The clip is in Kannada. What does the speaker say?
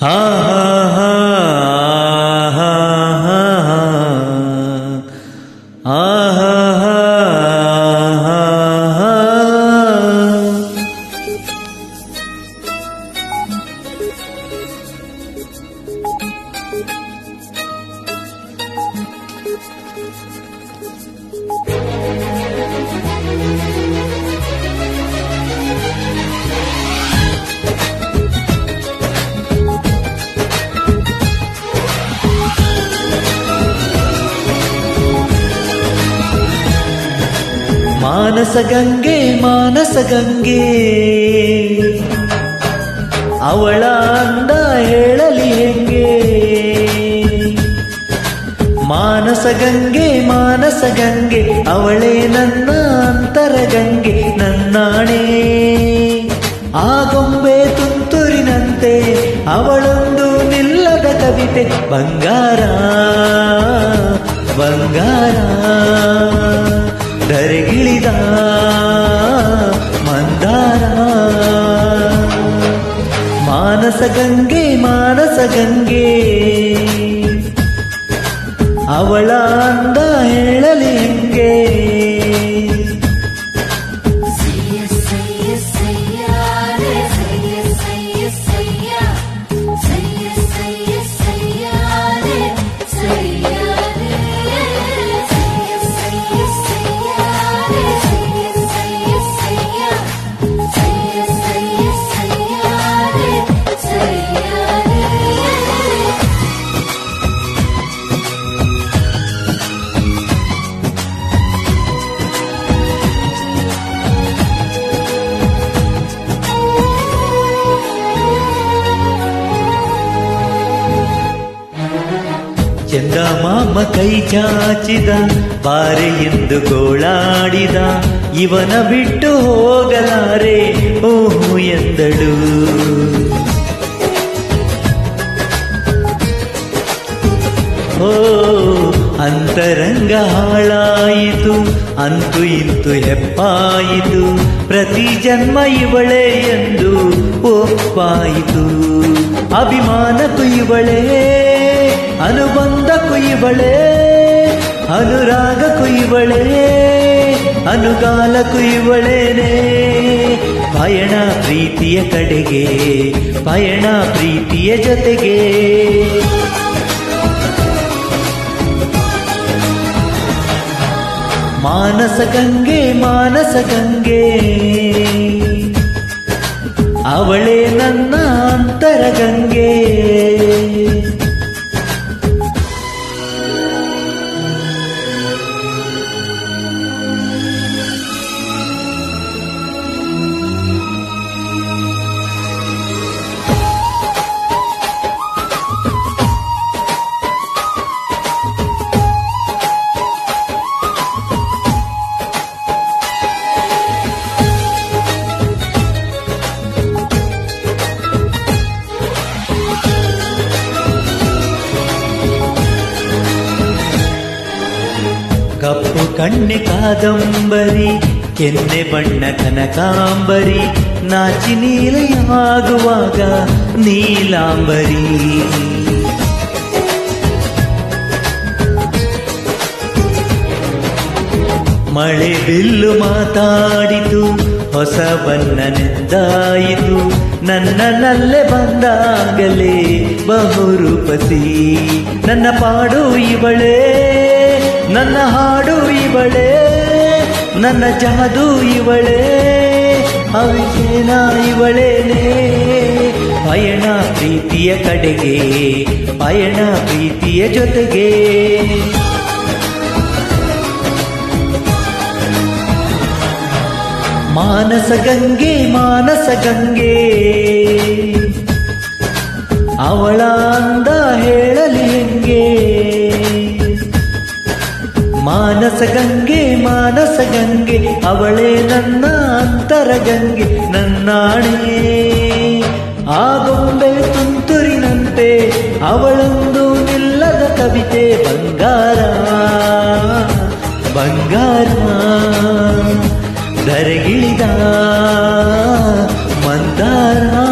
ஆஹா ಮಾನಸ ಗಂಗೆ ಮಾನಸ ಗಂಗೆ. ಅವಳ ಅಂದ ಹೇಳಲಿ ಹೆಂಗೆ? ಮಾನಸ ಗಂಗೆ ಮಾನಸ ಗಂಗೆ, ಅವಳೇ ನನ್ನ ಅಂತರ ಗಂಗೆ, ನನ್ನಾಣೆ. ಆ ಗೊಂಬೆ ತುಂತುರಿನಂತೆ, ಅವಳೊಂದು ನಿಲ್ಲದ ಕವಿತೆ, ಬಂಗಾರ ಬಂಗಾರ. ಧರೆಗಿಳಿದ ಮಂದಾರ ಮಾನಸ ಗಂಗೆ ಮಾನಸ ಗಂಗೆ. ಅವಳ ಅಂದ ಹೇಳಲಿ ಹೆಂಗೆ? ಚಂದ ಮಾಮ ಕೈ ಚಾಚಿದ, ಬಾರೆ ಎಂದು ಗೋಳಾಡಿದ, ಇವನ ಬಿಟ್ಟು ಹೋಗಲಾರೆ, ಓಹು ಎಂದಳು. ಓ, ಅಂತರಂಗ ಹಾಳಾಯಿತು, ಅಂತು ಇಂತು ಹೆಪ್ಪಾಯಿತು, ಪ್ರತಿ ಜನ್ಮ ಇವಳೇ ಎಂದು ಒಪ್ಪಾಯಿತು. ಅಭಿಮಾನಕ್ಕೂ ಇವಳೇ ಅನುಬಂಧಕ್ಕೂ ಇವಳೇ ಅನುರಾಗ ಇವಳೇ ಅನುಗಾಲ ಇವಳೇನೆ ಪಯಣ ಪ್ರೀತಿಯ ಕಡೆಗೆ, ಪಯಣ ಪ್ರೀತಿಯ ಜೊತೆಗೆ. ಮಾನಸ ಗಂಗೆ ಮಾನಸ ಗಂಗೆ. ಅವಳೇ ನನ್ನ ಅಂತರ ಕಪ್ಪು ಕಣ್ಣೆ ಕಾದಂಬರಿ, ಕೆನ್ನೆ ಬಣ್ಣ ಕನಕಾಂಬರಿ, ನಾಚಿ ನೀಲೆಯಾಗುವಾಗ ನೀಲಾಂಬರಿ. ಮಳೆ ಬಿಲ್ಲು ಮಾತಾಡಿತು, ಹೊಸ ಬಣ್ಣನೆಂದಾಯಿತು ನನ್ನ ನಲ್ಲೆ ಬಂದಾಗಲೇ ಬಹುರೂಪಸಿ, ನನ್ನ ಪಾಡು ಇವಳೇ ನನ್ನ ಹಾಡು ಇವಳೇ, ನನ್ನ ಜಮದು ಇವಳೇ ಅವಿಷೇನ ಇವಳೇನೆ. ಪಯಣ ಪ್ರೀತಿಯ ಕಡೆಗೆ, ಪಯಣ ಪ್ರೀತಿಯ ಜೊತೆಗೆ. ಮಾನಸ ಗಂಗೆ ಮಾನಸ ಗಂಗೆ. ಅವಳ ಅಂದ ಹೇಳಲಿ ಮಾನಸ ಗಂಗೆ ಮಾನಸ ಗಂಗೆ, ಅವಳೇ ನನ್ನ ಅಂತರ ಗಂಗೆ, ನನ್ನಾಣೆ. ಆ ಗೊಂಬೆ ತುಂತುರಿನಂತೆ ಅವಳೊಂದು ನಿಲ್ಲದ ಕವಿತೆ, ಬಂಗಾರ ಬಂಗಾರ. ಧರೆಗಿಳಿದ ಮಂದಾರ.